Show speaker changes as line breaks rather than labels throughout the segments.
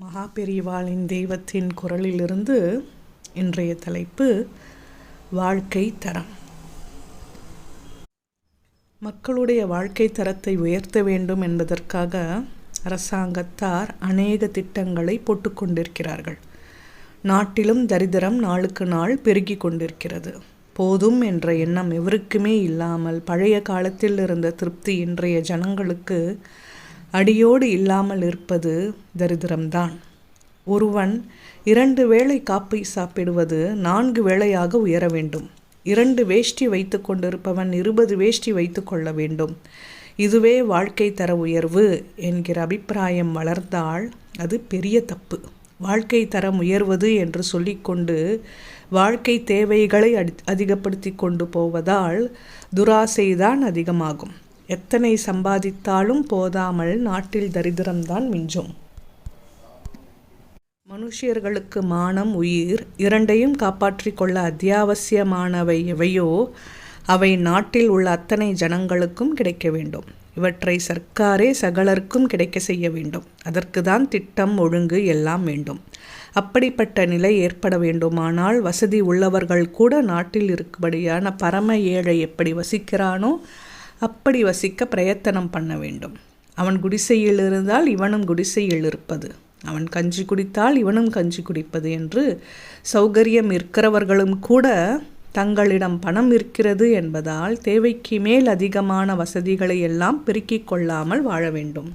மகாபெரிவாளின் தெய்வத்தின் குரலிலிருந்து இன்றைய தலைப்பு வாழ்க்கை தரம். மக்களுடைய வாழ்க்கை தரத்தை உயர்த்த வேண்டும் என்பதற்காக அரசாங்கத்தார் அநேக திட்டங்களை போட்டுக்கொண்டிருக்கிறார்கள் நாட்டிலும் தரித்திரம் நாளுக்கு நாள் பெருகி கொண்டிருக்கிறது. போதும் என்ற எண்ணம் எவருக்குமே இல்லாமல் பழைய காலத்தில் இருந்த திருப்தி இன்றைய ஜனங்களுக்கு அடியோடு இல்லாமல் இருப்பது தரித்திரம்தான். ஒருவன் இரண்டு வேளை காப்பை சாப்பிடுவது நான்கு வேளையாக உயர வேண்டும். இரண்டு வேஷ்டி வைத்து கொண்டிருப்பவன் இருபது வேஷ்டி வைத்து கொள்ள வேண்டும். இதுவே வாழ்க்கை தர உயர்வு என்கிற அபிப்பிராயம் வளர்ந்தால் அது பெரிய தப்பு. வாழ்க்கை தரம் உயர்வது என்று சொல்லிக்கொண்டு வாழ்க்கை தேவைகளை அதிகப்படுத்தி கொண்டு போவதால் துராசைதான் அதிகமாகும். எத்தனை சம்பாதித்தாலும் போதாமல் நாட்டில் தரித்திரம்தான் மிஞ்சும். மனுஷியர்களுக்கு மானம் உயிர் இரண்டையும் காப்பாற்றிக் கொள்ள அத்தியாவசியமானவை எவையோ அவை நாட்டில் உள்ள அத்தனை ஜனங்களுக்கும் கிடைக்க வேண்டும். இவற்றை சர்க்காரே சகலருக்கும் கிடைக்க செய்ய வேண்டும். அதற்கு தான் திட்டம் ஒழுங்கு எல்லாம் வேண்டும். அப்படிப்பட்ட நிலை ஏற்பட வேண்டுமானால் வசதி உள்ளவர்கள் கூட நாட்டில் இருக்கும்படியான பரம ஏழை எப்படி வசிக்கிறானோ அப்படி வசிக்க பிரயத்தனம் பண்ண வேண்டும். அவன் குடிசையில் இருந்தால் இவனும் குடிசையில் இருப்பது. அவன் கஞ்சி குடித்தால் இவனும் கஞ்சி குடிப்பது என்று சௌகரியம் இருக்கிறவர்களும் கூட தங்களிடம் பணம் இருக்கிறது என்பதால் தேவைக்கு மேல் அதிகமான வசதிகளை எல்லாம் பெருக்கிக் கொள்ளாமல் வாழ வேண்டும்.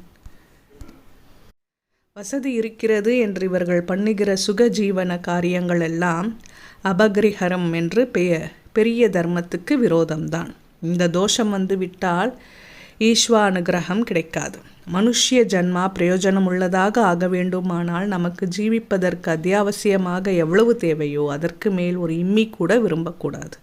வசதி இருக்கிறது என்று இவர்கள் பண்ணுகிற சுக ஜீவன காரியங்கள் எல்லாம் அபகிரிகரம் என்று பெயர் பெரிய தர்மத்துக்கு விரோதம்தான். இந்த தோஷம் வந்து விட்டால் ஈஸ்வா அனுகிரகம் கிடைக்காது. மனுஷ்ய ஜன்மா பிரயோஜனம் உள்ளதாக ஆக வேண்டுமானால் நமக்கு ஜீவிப்பதற்கு அத்தியாவசியமாக எவ்வளவு தேவையோ அதற்கு மேல் ஒரு இம்மி கூட விரும்பக்கூடாது.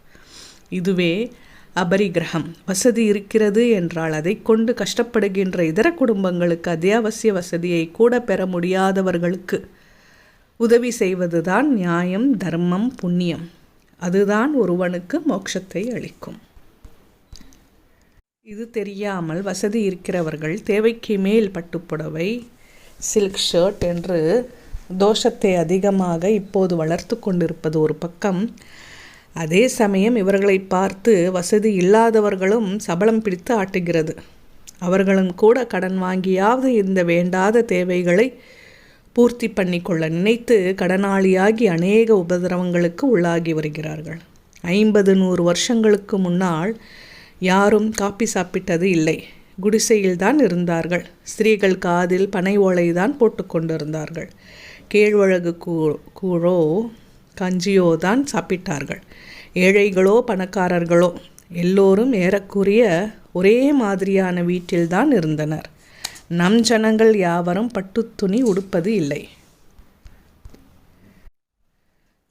இதுவே அபரிகிரகம். வசதி இருக்கிறது என்றால் அதை கொண்டு கஷ்டப்படுகின்ற இதர குடும்பங்களுக்கு அத்தியாவசிய வசதியை கூட பெற முடியாதவர்களுக்கு உதவி செய்வதுதான் நியாயம் தர்மம் புண்ணியம். அதுதான் ஒருவனுக்கு மோட்சத்தை அளிக்கும். இது தெரியாமல் வசதி இருக்கிறவர்கள் தேவைக்கு மேல் பட்டுப்புடவை சில்க் ஷர்ட் என்று தோஷத்தை அதிகமாக இப்போது வளர்த்து கொண்டிருப்பது ஒரு பக்கம். அதே சமயம் இவர்களை பார்த்து வசதி இல்லாதவர்களும் சபலம் பிடித்து ஆட்டுகிறது. அவர்களும் கூட கடன் வாங்கியாவது இந்த வேண்டாத தேவைகளை பூர்த்தி பண்ணிக்கொள்ள நினைத்து கடனாளியாகி அநேக உபதிரவங்களுக்கு உள்ளாகி வருகிறார்கள். ஐம்பது நூறு வருஷங்களுக்கு முன்னால் யாரும் காப்பி சாப்பிட்டது இல்லை. குடிசையில்தான் இருந்தார்கள். ஸ்திரீகள் காதில் பனை ஓலைதான் போட்டுக்கொண்டிருந்தார்கள் கேழ்வழகு கூ கூழோ கஞ்சியோ தான் சாப்பிட்டார்கள். ஏழைகளோ பணக்காரர்களோ எல்லோரும் ஏறக்குறைய ஒரே மாதிரியான வீட்டில்தான் இருந்தனர். நம் ஜனங்கள் யாவரும் பட்டுத்துணி உடுப்பது இல்லை.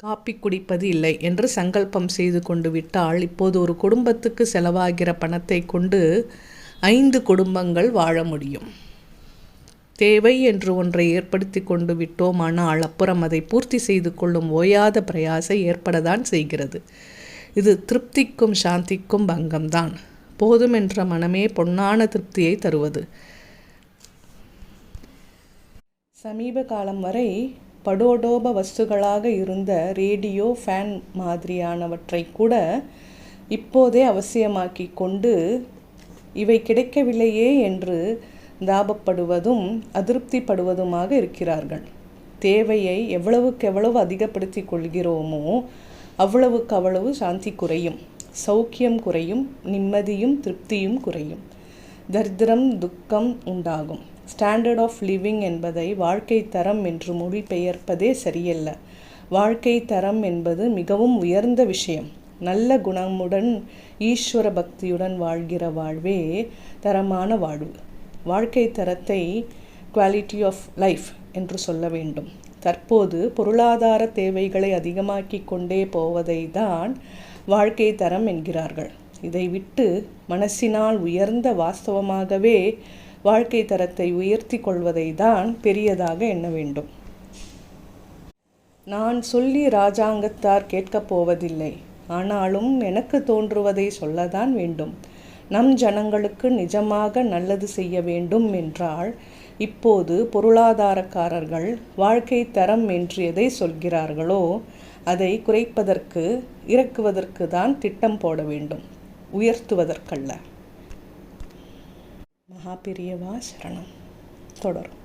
காப்பி குடிப்பது இல்லை என்று சங்கல்பம் செய்து கொண்டு விட்டால் இப்போது ஒரு குடும்பத்துக்கு செலவாகிற பணத்தை கொண்டு ஐந்து குடும்பங்கள் வாழ முடியும். தேவை என்று ஒன்றை ஏற்படுத்தி கொண்டு விட்டோமானால் அப்புறம் அதை பூர்த்தி செய்து கொள்ளும் ஓயாத பிரயாசை ஏற்படத்தான் செய்கிறது. இது திருப்திக்கும் சாந்திக்கும் பங்கம்தான். போதும் என்ற மனமே பொன்னான திருப்தியை தருவது. சமீப காலம் வரை படோடோப வஸ்துகளாக இருந்த ரேடியோ ஃபேன் மாதிரியானவற்றை கூட இப்போதே அவசியமாக்கி கொண்டு இவை கிடைக்கவில்லையே என்று தாபப்படுவதும் அதிருப்திப்படுவதுமாக இருக்கிறார்கள். தேவையை எவ்வளவுக்கு எவ்வளவு அதிகப்படுத்தி கொள்கிறோமோ அவ்வளவுக்கு அவ்வளவு சாந்தி குறையும் சௌக்கியம் குறையும் நிம்மதியும் திருப்தியும் குறையும். தரித்திரம் துக்கம் உண்டாகும். ஸ்டாண்டர்ட் ஆஃப் லிவிங் என்பதை வாழ்க்கை தரம் என்று மொழிபெயர்ப்பதே சரியல்ல. வாழ்க்கை தரம் என்பது மிகவும் உயர்ந்த விஷயம். நல்ல குணமுடன் ஈஸ்வர பக்தியுடன் வாழ்கிற வாழ்வே தரமான வாழ்வு. வாழ்க்கை தரத்தை குவாலிட்டி ஆஃப் லைஃப் என்று சொல்ல வேண்டும். தற்போது பொருளாதார தேவைகளை அதிகமாக்கி கொண்டே போவதை தான் வாழ்க்கை தரம் என்கிறார்கள். இதை விட்டு மனசினால் உயர்ந்த வாஸ்தவமாகவே வாழ்க்கை தரத்தை உயர்த்தி கொள்வதை தான் பெரியதாக எண்ண வேண்டும். நான் சொல்லி ராஜாங்கத்தார் கேட்கப் போவதில்லை. ஆனாலும் எனக்கு தோன்றுவதை சொல்லதான் வேண்டும். நம் ஜனங்களுக்கு நிஜமாக நல்லது செய்ய வேண்டும் என்றால் இப்போது பொருளாதாரக்காரர்கள் வாழ்க்கை தரம் என்று எதை சொல்கிறார்களோ அதை குறைப்பதற்கு இறக்குவதற்கு தான் திட்டம் போட வேண்டும். உயர்த்துவதற்கல்ல. மகாபிரியவா சரணம். தொடரும்.